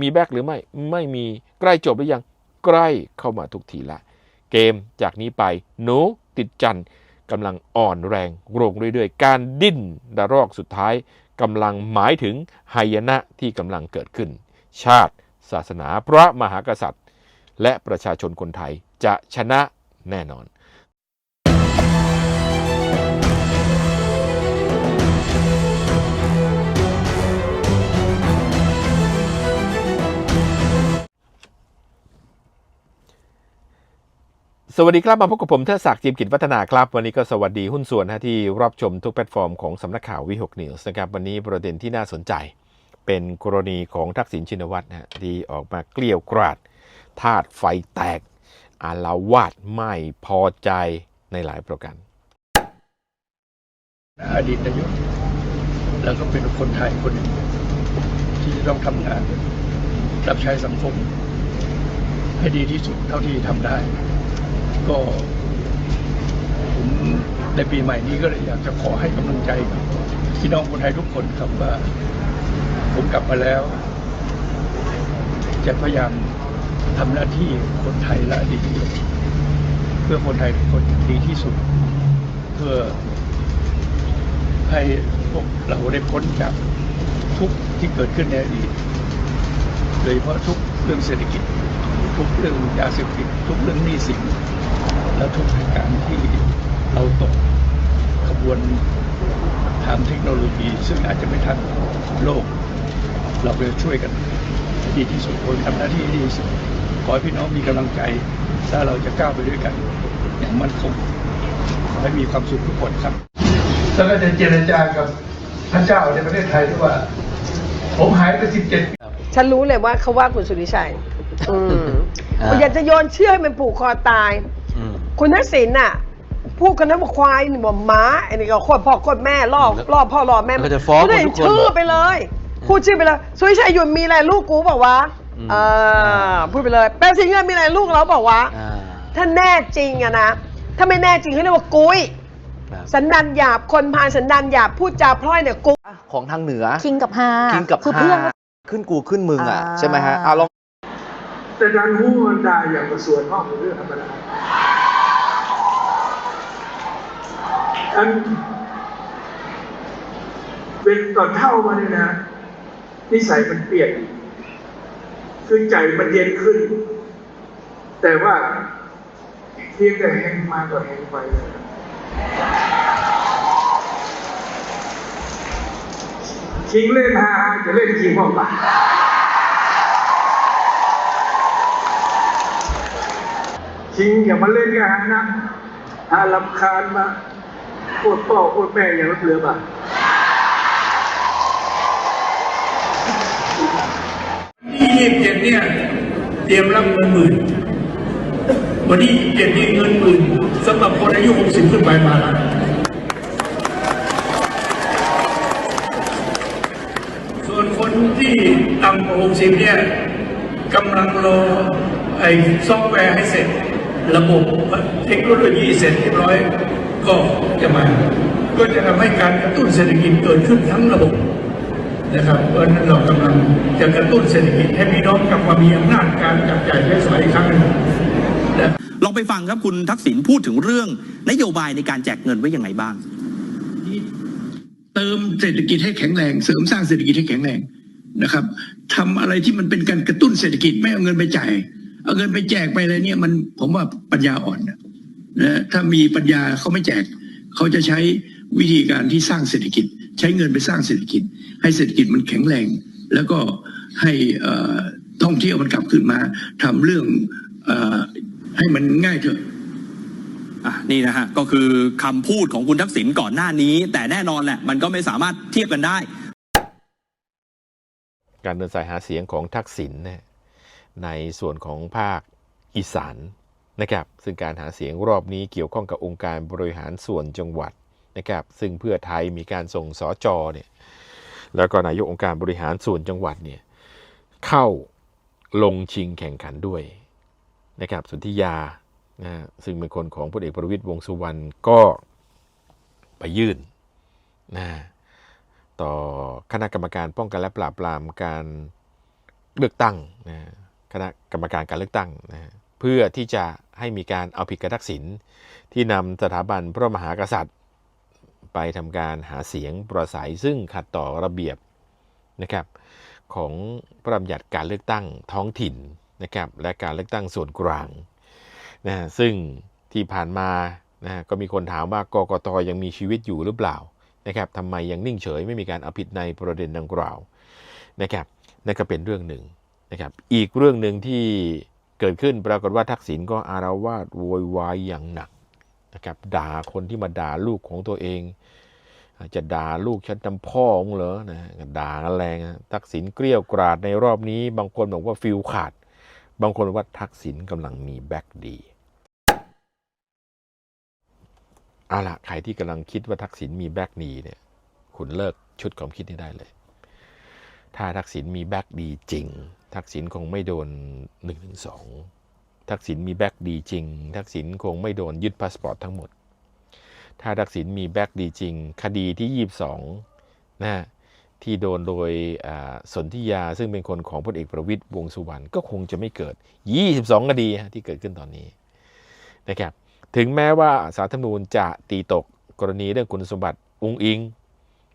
มีแบ็กหรือไม่ไม่มีใกล้จบหรือยังใกล้เข้ามาทุกทีละ เกมจากนี้ไปหนูติดจันทร์กำลังอ่อนแรงลงเรื่อยๆ การดิ้นระรอกสุดท้ายกำลังหมายถึงไฮยนะที่กำลังเกิดขึ้น ชาติ ศาสนาพระมหากษัตริย์ และประชาชนคนไทยจะชนะแน่นอน สวัสดีครับ มาพบกับผมเทดศักดิ์จิมกิจวัฒนาครับ วันนี้ก็สวัสดีหุ้นส่วนนะที่รับชมทุกแพลตฟอร์มของสำนักข่าววิหกนิวส์นะครับ วันนี้ประเด็นที่น่าสนใจ เป็นกรณีของทักษิณชินวัตรนะฮะที่ออกมาเกลี้ยวกราดธาตุไฟแตก อาลาวาดไม่พอใจในหลายประการอดีตนายกแล้วก็เป็นคนไทยคนหนึ่งที่จะต้องทำงาน รับใช้สังคม ให้ดีที่สุดเท่าที่ทำได้ ก็ผมในปีใหม่นี้ก็เลยอยากจะขอให้กำลังใจกับพี่น้องคนไทยทุกคนครับว่า ผมกลับมาแล้ว จะพยายามทำหน้าที่คนไทยและดีที่สุดเพื่อคนไทยทุกคนดีที่สุด เพื่อให้พวกเราได้พ้นจากทุกที่เกิดขึ้นในอดีตโดยเฉพาะทุกเรื่องเศรษฐกิจ ทุกเรื่องยาเสพติดทุกเรื่องหนี้สิน และทุกเหตุการณ์ที่เราตกขบวนทางเทคโนโลยี ซึ่งอาจจะไม่ทันโลก เราไปช่วยกันให้ดีที่สุดคนทำหน้าที่ให้ดีที่สุดขอให้พี่น้องมีกำลังใจ ถ้าเราจะก้าวไปด้วยกัน อย่างมั่นคงขอให้มีความสุขทุกคนครับ แล้วก็จะเจรจากับพระเจ้าในประเทศไทยด้วยว่า ผมหายไปสิบเจ็ดฉันรู้เลยว่าเขาว่าคุณสุริชัย อืมอ่าคุณอยากจะโยนเชือกให้มันผูกคอตายอืม คุณทักษิณน่ะพูดกันนะว่าควายนี่บอกหม้าอันนี้ก็โคตรพ่อโคตรแม่ล่อแล้วล่อพ่อล่อแม่แล้วก็จะฟ้องคุณได้คนทุกคนชื่อไปเลย พูดชื่อไปเลยสุริชัยหยุ่นมีอะไรลูกกูบอกว่าอืมเออพูดไปเลยแป๊บสิเงินมีอะไรลูกเราบอกว่าอ่าถ้าแน่จริงอะนะถ้าไม่แน่จริงเขาเรียกว่ากุ้ยครับสันดานหยาบคนพาลสันดานหยาบพูดจาพร่อยเนี่ยกุ้ยของทางเหนือคิงกับฮาคิงกับคือฮาเพื่อนขึ้นกูขึ้นมึงอะอ่าใช่ไหมฮะเอาลองแต่การหู้มันได้อย่างกระส่วนห้องเป็นเรื่องธรรมดา อันเป็นตอนเท่ามาเนี่ยนะนิสัยมันเปลี่ยนคือใจมันเย็นขึ้น แต่ว่าเพียงแต่แห้งมาก็แห้งไปเลยคิงเล่นฮาจะเล่นคิงพ่อป่าคิงอย่ามาเล่นกันฮะนะหาลำคาญมา โคตรพ่อคตรแม่ย่างรถเรือบ่ะที่ยี่สิบเจ็ดเนี่ย เตรียมรับเงินหมื่น วันที่ยี่สิบเจ็ดนี่เงินหมื่นสำหรับคนอายุหกสิบขึ้นไปมาแล้วส่วนคนที่ต่ำกว่าหกสิบเนี่ยกำลังรอไอ้ซอฟต์แวร์ให้เสร็จ ระบบเทคโนโลยีเสร็จเรียบร้อย ก็จะมา ก็จะทำให้การกระตุ้นเศรษฐกิจเกิดขึ้นทั้งระบบนะครับเพราะฉะนั้นเรากำลังจะกระตุ้นเศรษฐกิจให้พี่น้องกลับมามีอำนาจการจับจ่ายใช้สอยอีกครั้งหนึ่งนะลองไปฟังครับคุณทักษิณพูดถึงเรื่องนโยบายในการแจกเงินไว้ยังไงบ้าง เติมเศรษฐกิจให้แข็งแรง เสริมสร้างเศรษฐกิจให้แข็งแรงนะครับทำอะไรที่มันเป็นการกระตุ้นเศรษฐกิจไม่เอาเงินไปจ่ายเอาเงินไปแจกไปอะไรเนี่ยมันผมว่าปัญญาอ่อนนะ นะถ้ามีปัญญาเขาไม่แจก เขาจะใช้วิธีการที่สร้างเศรษฐกิจ ใช้เงินไปสร้างเศรษฐกิจ ให้เศรษฐกิจมันแข็งแรง แล้วก็ให้เอ่อท่องเที่ยวมันกลับขึ้นมาทำเรื่องเอ่อให้มันง่ายเถอะอะนี่นะฮะก็คือคำพูดของคุณทักษิณก่อนหน้านี้ แต่แน่นอนแหละ มันก็ไม่สามารถเทียบกันได้ การเดินสายหาเสียงของทักษิณเนี่ยในส่วนของภาคอีสาน นะครับซึ่งการหาเสียงรอบนี้เกี่ยวข้องกับองค์การบริหารส่วนจังหวัดนะครับซึ่งเพื่อไทยมีการส่งสอจอเนี่ยแล้วก็นายกองค์การบริหารส่วนจังหวัดเนี่ยเข้าลงชิงแข่งขันด้วยนะครับสุนธิยานะซึ่งเป็นคนของพลเอกประวิตยวงสุวรรณก็ไปยื่นนะต่อคณะกรรมการป้องกันและปราบปรามการเลือกตั้งนะคณะกรรมการการเลือกตั้งนะ เพื่อที่จะให้มีการเอาผิดกับทักษิณที่นำสถาบันพระมหากษัตริย์ ไปทำการหาเสียงปราศัยซึ่งขัดต่อระเบียบนะครับของพระราชบัญญัติการเลือกตั้งท้องถิ่นนะครับและการเลือกตั้งส่วนกลางนะซึ่งที่ผ่านมานะฮะก็มีคนถามว่ากกตยังมีชีวิตอยู่หรือเปล่านะครับทำไมยังนิ่งเฉยไม่มีการเอาผิดในประเด็นดังกล่าวนะครับนั่นก็เป็นเรื่องหนึ่งนะครับอีกเรื่องหนึ่งที่ เกิดขึ้นปรากฏว่าทักษิณก็อารวาสโวยวายอย่างหนักนะครับด่าคนที่มาด่าลูกของตัวเอง อาจจะด่าลูกฉันทำพ่อมึงเหรอนะด่ากันแรงทักษิณเกลี้ยกราดในรอบนี้ บางคนบอกว่าฟิลขาด บางคนบอกว่าทักษิณกำลังมีแบ็กดีเอาละใครที่กำลังคิดว่าทักษิณมีแบ็กดีเนี่ย คุณเลิกชุดความคิดนี้ได้เลย ถ้าทักษิณมีแบ็กดีจริง ทักษิณคงไม่โดน1นึทักษิณมีแบ็กดีจริง ทักษิณคงไม่โดนยึดพาสปอร์ตทั้งหมด ถ้าทักษิณมีแบ็กดีจริง คดีที่ 22นะฮะที่โดนโดยสนธิยาซึ่งเป็นคนของพลเอกประวิตยวงสุวรรณก็คงจะไม่เกิด 22 คดีที่เกิดขึ้นตอนนี้นะครับถึงแม้ว่าสารธรรมนูญจะตีตกกรณีเรื่องคุณสมบัติอุงอิง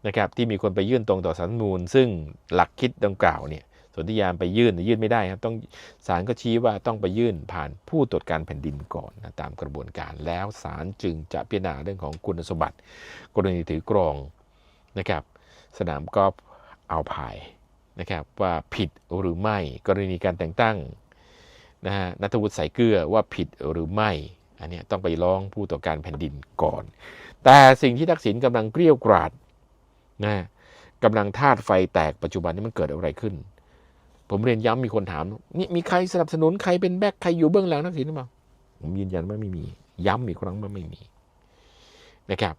นะครับที่มีคนไปยื่นตรงต่อสารรัฐธรรมนูญซึ่งหลักคิดดังกล่าวเนี่ยสนธิยามไปยื่นยื่นไม่ได้ครับต้องศาลก็ชี้ว่าต้องไปยื่นผ่านผู้ตรวจการแผ่นดินก่อนนะตามกระบวนการแล้วศาลจึงจะพิจารณาเรื่องของคุณสมบัติ กรณีถือกรองนะครับสนามกอล์ฟเอาพายนะครับว่าผิดหรือไม่กรณีการแต่งตั้งนะฮะนัทวุฒิสายเกลือว่าผิดหรือไม่อันนี้ต้องไปร้องผู้ตรวจการแผ่นดินก่อน แต่สิ่งที่ทักษิณกำลังเกลี้ยวกราด นะกำลังธาตุไฟแตกปัจจุบันนี้มันเกิดอะไรขึ้น ผมเรียนย้ำมีคนถามนี่มีใครสนับสนุนใครเป็นแบ็คใครอยู่เบื้องหลังทักษิณหรือเปล่าผมยืนยันว่าไม่มี ย้ำอีกครั้งว่าไม่มีนะครับ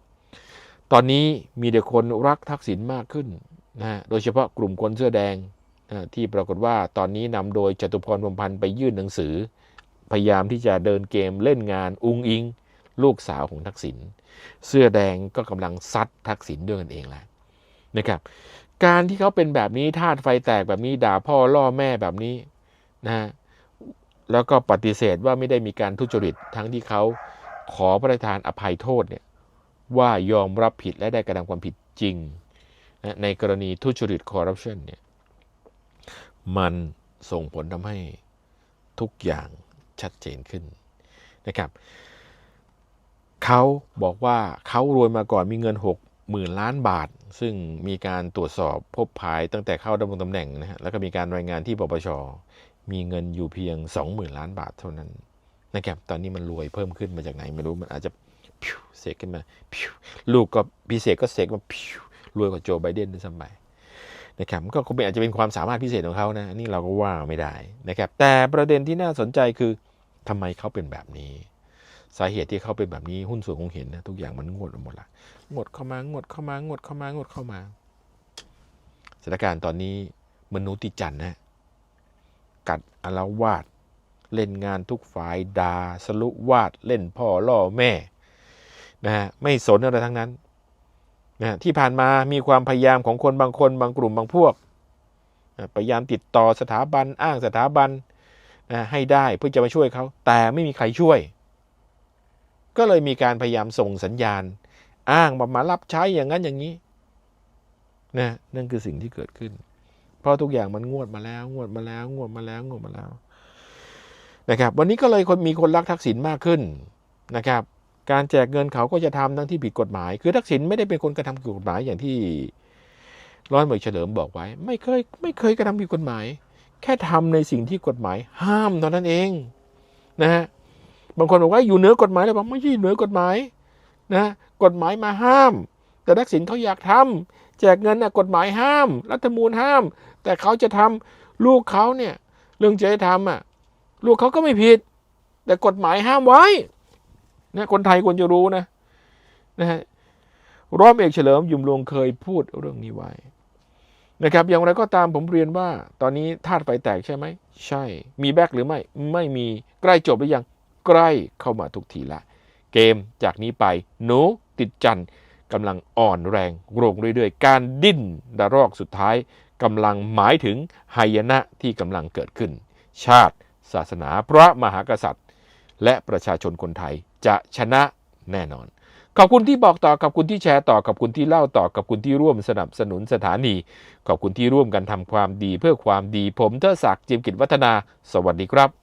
ตอนนี้มีแต่คนรักทักษิณมากขึ้นนะโดยเฉพาะกลุ่มคนเสื้อแดงนะที่ปรากฏว่าตอนนี้นำโดยจตุพรพรมพันธ์ไปยื่นหนังสือ พยายามที่จะเดินเกมเล่นงานอุงอิง ลูกสาวของทักษิณเสื้อแดงก็กำลังซัดทักษิณด้วยกันเองแหล้ว นะครับการที่เขาเป็นแบบนี้ธาตุไฟแตกแบบนี้ด่าพ่อล่อแม่แบบนี้นะแล้วก็ปฏิเสธว่าไม่ได้มีการทุจริต ทั้งที่เขาขอพระราชทานอภัยโทษเนี่ยว่ายอมรับผิดและได้กระทำความผิดจริงนะในกรณีทุจริตคอร์รัปชันเนี่ยมันส่งผลทำให้ทุกอย่างชัดเจนขึ้นนะครับเขาบอกว่าเขารวยมาก่อนมีเงิน 6 0,000 ล้านบาท ซึ่งมีการตรวจสอบพบภายตั้งแต่เข้าดำรงตำแหน่งนะฮะแล้วก็มีการรายงานที่ปปชมีเงินอยู่เพียง 20,000 ล้านบาทเท่านั้นนะครับตอนนี้มันรวยเพิ่มขึ้นมาจากไหนไม่รู้มันอาจจะพิวเสกขึ้นมาพิวลูกก็พิเศษก็เสกมาพิวรวยกว่าโจไบเดนด้วยซ้ำไปนะครับก็คงเป็นอาจจะเป็นความสามารถพิเศษของเขานะนี่เราก็ว่าไม่ได้นะครับแต่ประเด็นที่น่าสนใจคือทำไมเขาเป็นแบบนี้ สาเหตุที่เขาเป็นแบบนี้หุ้นส่วนคงเห็นนะทุกอย่างมันงวดไปหมดละ งดเข้ามางดเข้ามางดเข้ามางดเข้ามาสถานการณ์ตอนนี้มนุษย์ติจันทร์นะกัดอารวาด เล่นงานทุกฝ่ายดา่าสลุวาด เล่นพ่อล่อแม่นะฮะไม่สนอะไรทั้งนั้นนะฮะที่ผ่านมามีความพยายามของคนบางคนบางกลุ่มบางพวกนะพยายามติดต่อสถาบันอ้างสถาบันนะให้ได้เพื่อจะมาช่วยเขา แต่ไม่มีใครช่วย ก็เลยมีการพยายามส่งสัญญาณ อ้างมามารับใช้อย่างนั้นอย่างนี้นะนั่นคือสิ่งที่เกิดขึ้น เพราะทุกอย่างมันงวดมาแล้ว งวดมาแล้ว งวดมาแล้ว งวดมาแล้วนะครับ วันนี้ก็เลยคนมีคนรักทักษิณมากขึ้นนะครับ การแจกเงินเขาก็จะทำทั้งที่ผิดกฎหมาย คือทักษิณไม่ได้เป็นคนกระทำผิดกฎหมายอย่างที่ร้อยเหมยเฉลิมบอกไว้ ไม่เคยไม่เคยกระทำผิดกฎหมาย แค่ทำในสิ่งที่กฎหมาย ห้ามเท่านั้นเองนะฮะบางคนบอกว่าอยู่เหนือกฎหมายเลยบอกไม่ใช่เหนือกฎหมายนะ กฎหมายมาห้าม แต่ทักษิณเขาอยากทำแจกเงินนะกฎหมายห้าม รัฐธรรมนูญห้าม แต่เขาจะทำลูกเขาเนี่ยเรื่องจริยธรรมอะลูกเขาก็ไม่ผิด แต่กฎหมายห้ามไว้นะคนไทยควรจะรู้นะนะฮะร้อมเอกเฉลิมยุมลวงเคยพูดเรื่องนี้ไว้นะครับ อย่างไรก็ตามผมเรียนว่า ตอนนี้ธาตุไฟแตกใช่ไหม ใช่ มีแบกหรือไม่ ไม่มี ใกล้จบหรือยัง ใกล้เข้ามาทุกทีละ เกมจากนี้ไปหนูติดจันกำลังอ่อนแรงลงเรื่อยๆ การดิ้นระลอกสุดท้ายกำลังหมายถึงหายนะที่กำลังเกิดขึ้น ชาติ ศาสนาพระมหากษัตริย์ และประชาชนคนไทยจะชนะแน่นอน ขอบคุณที่บอกต่อขอบคุณที่แชร์ต่อขอบคุณที่เล่าต่อขอบคุณที่ร่วมสนับสนุนสถานี ขอบคุณที่ร่วมกันทำความดีเพื่อความดีผมเทอศักดิ์จิมกิจวัฒนา สวัสดีครับ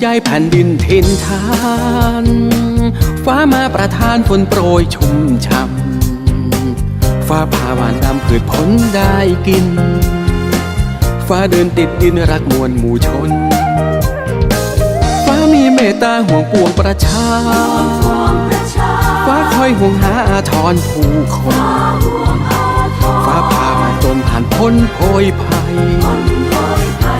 ใยแผ่นดินทินทานฟ้ามาประทานฝนโปรยชุ่มช่ำฟ้าผ่าหวานนำพืชผลได้กิน ฟ้าเดินติดดินรักมวลหมู่ชน ฟ้ามีเมตตาห่วงปวงประชา ฟ้าคอยห่วงหาอาทรผู้คน ฟ้าผ่ามาจนผ่านพ้นโพยภัย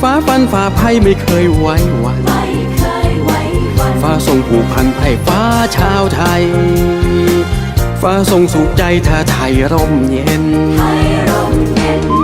ฟ้าฟันฝ่าภัยไม่เคยไว้วันฟ้าทรงผูกพันไพร่ฟ้าชาวไทย ฟ้าทรงสุขใจถ้าไทยร่มเย็นแ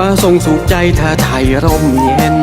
ฟ้าทรงสุขใจถ้าไทยร่มเย็น